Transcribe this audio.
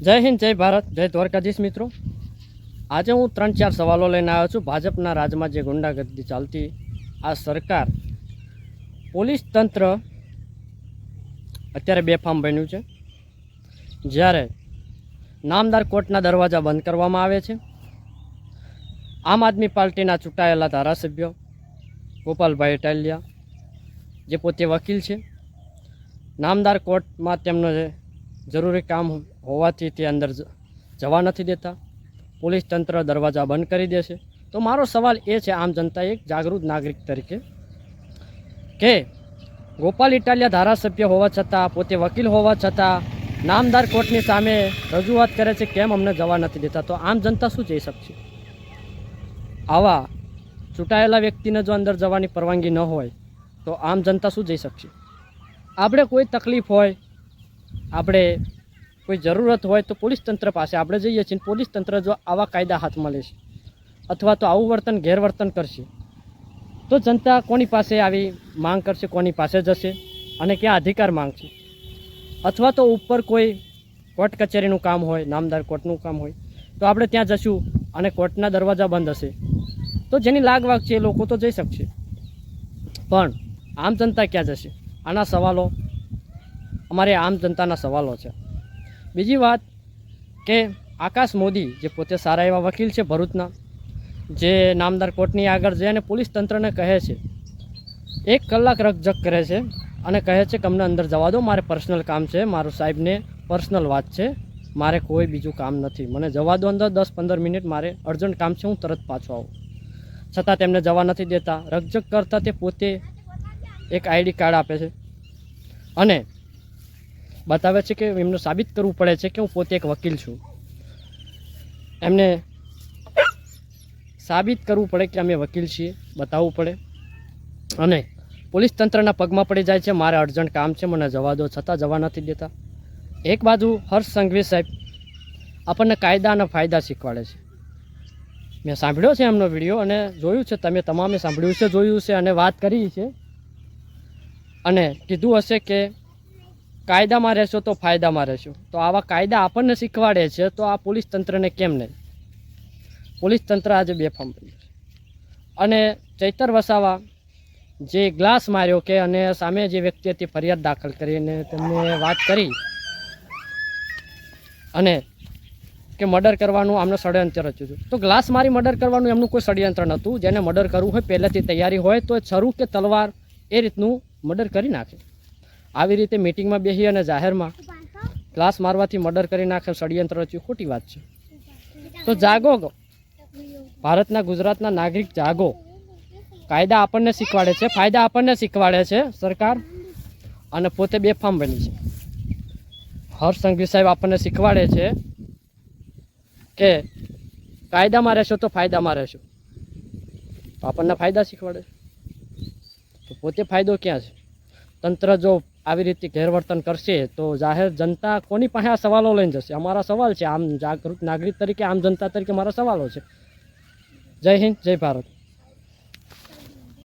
જય હિન્દ, જય ભારત, જય દ્વારકાધીશ મિત્રો. આજે હું ત્રણ ચાર સવાલો લઈને આવ્યો છું. ભાજપના રાજમાં જે ગુંડાગર્દી ચાલતી, આ સરકાર પોલીસ તંત્ર અત્યારે બેફામ બન્યું છે. જ્યારે નામદાર કોર્ટના દરવાજા બંધ કરવામાં આવે છે. આમ આદમી પાર્ટીના ચૂંટાયેલા ધારાસભ્યો ગોપાલભાઈ ટાલિયા જે પોતે વકીલ છે. નામદાર કોર્ટમાં તેમનો જરૂરી કામ હોવાથી તે અંદર જવા નથી દેતા. પોલીસ તંત્ર દરવાજા બંધ કરી દેશે તો મારો સવાલ એ છે, આમ જનતા એક જાગૃત નાગરિક તરીકે કે ગોપાલ ઇટાલિયા ધારાસભ્ય હોવા છતાં, પોતે વકીલ હોવા છતાં, નામદાર કોર્ટની સામે રજૂઆત કરે છે, કેમ અમને જવા નથી દેતા? તો આમ જનતા શું જઈ શકશે? આવા ચૂંટાયેલા વ્યક્તિને જો અંદર જવાની પરવાનગી ન હોય, તો આમ જનતા શું જઈ શકશે? આપણે કોઈ તકલીફ હોય, આપણે કોઈ જરૂરત હોય તો પોલીસ તંત્ર પાસે આપણે જઈએ છીએ પોલીસ તંત્ર જો આવા કાયદા હાથમાં લેશે અથવા તો આવું વર્તન, ગેરવર્તન કરશે, તો જનતા કોની પાસે આવી માંગ કરશે, કોની પાસે જશે અને ક્યાં અધિકાર માંગશે અથવા તો ઉપર કોઈ કોર્ટ કચેરીનું કામ હોય, નામદાર કોર્ટનું કામ હોય, તો આપણે ત્યાં જશું અને કોર્ટના દરવાજા બંધ હશે. તો જેની લાગ વાગ છે એ લોકો તો જઈ શકશે. પણ આમ જનતા ક્યાં જશે? આના સવાલો, અમારે આમ જનતાના સવાલો છે. બીજી વાત કે આકાશ મોદી જે પોતે સારા એવા વકીલ છે ભરૂચના, જે નામદાર કોર્ટની આગળ જઈ અને પોલીસ તંત્રને કહે છે, એક કલાક રકઝક કરે છે અને કહે છે કે અમને અંદર જવા દો, મારે પર્સનલ કામ છે, મારું સાહેબને પર્સનલ વાત છે, મારે કોઈ બીજું કામ નથી. મને જવા દો અંદર, દસ પંદર મિનિટ મારે અર્જન્ટ કામ છે, હું તરત પાછો આવું. છતાં તેમને જવા નથી દેતા. રકઝક કરતાં તે પોતે એક આઈડી કાર્ડ આપે છે. અને બતાવે છે કે એમને સાબિત કરવું પડે છે કે હું પોતે એક વકીલ છું. એમને સાબિત કરવું પડે કે અમે વકીલ છીએ, બતાવવું પડે. અને પોલીસ તંત્રના પગમાં પડી જાય છે, મારે અર્જન્ટ કામ છે, મને જવા દો, છતાં જવા નથી દેતા. એક બાજુ હર્ષ સંઘવી સાહેબ આપણને કાયદા અને ફાયદા શીખવાડે છે. મેં સાંભળ્યો છે એમનો વીડિયો અને જોયું છે, તમે તમામે સાંભળ્યું છે, જોયું છે અને વાત કરી છે. અને કીધું હશે કે કાયદામાં રહેશો તો ફાયદામાં રહેશો. તો આવા કાયદા આપણને શીખવાડે છે, તો આ પોલીસ તંત્રને કેમ નહીં? પોલીસ તંત્ર આજે બેફામ બન્યું છે. અને ચૈતર વસાવા જે ગ્લાસ માર્યો કે અને સામે જે વ્યક્તિ હતી ફરિયાદ દાખલ કરીને તેમને વાત કરી અને કે મર્ડર કરવાનું આમનું ષડયંત્ર રચ્યું હતું. તો ગ્લાસ મારી મર્ડર કરવાનું એમનું કોઈ ષડયંત્ર નહોતું. જેને મર્ડર કરવું હોય, પહેલેથી તૈયારી હોય, તો છરું કે તલવાર એ રીતનું મર્ડર કરી નાખે. આવી રીતે મિટિંગમાં બેસી અને જાહેરમાં ગ્લાસ મારવાથી મર્ડર કરી નાખે ષડયંત્ર રચ્યું, ખોટી વાત છે. તો જાગો ભારતના ગુજરાતના નાગરિક જાગો. કાયદા આપણને શીખવાડે છે, ફાયદા આપણને શીખવાડે છે, સરકાર. અને પોતે બેફામ બની છે. હર્ષ સંઘવી સાહેબ આપણને શીખવાડે છે કે કાયદામાં રહેશો તો ફાયદામાં રહેશો. આપણને ફાયદા શીખવાડે. તો પોતે ફાયદો ક્યાં છે? તંત્ર જો આવી રીતે ગેરવર્તન કરશે, તો જાહેર જનતા કોની પાસે આ સવાલો લઈને જશે? અમારા સવાલ છે. આમ જાગૃત નાગરિક તરીકે, આમ જનતા તરીકે મારા સવાલો છે. જય હિન્દ, જય ભારત.